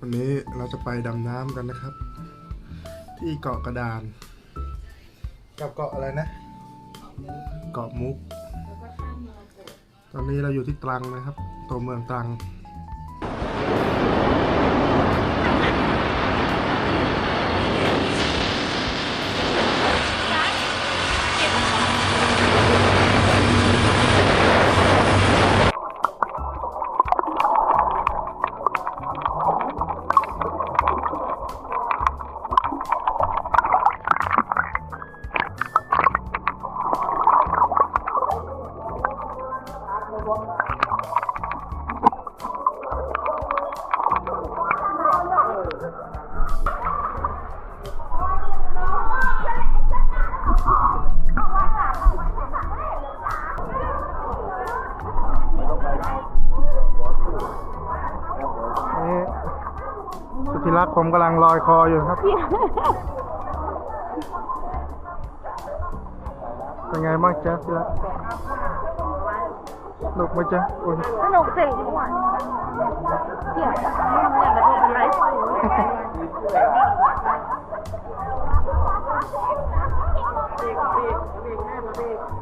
วันนี้เราจะไปดำน้ำกันนะครับ ที่เกาะกระดาน กับเกาะอะไรนะ เกาะมุก ตอนนี้เราอยู่ที่ตรังนะครับ ตัวเมืองตรัง นี่สุธิรักผมกำลังลอยคออยู่ครับ เป็นไงบ้างจ๊ะพี่รักส นุกไหมจ๊ะคุณสนุกสิวันเกี่ยวกับเนี่ยมาดูเป็นไลฟ์สดน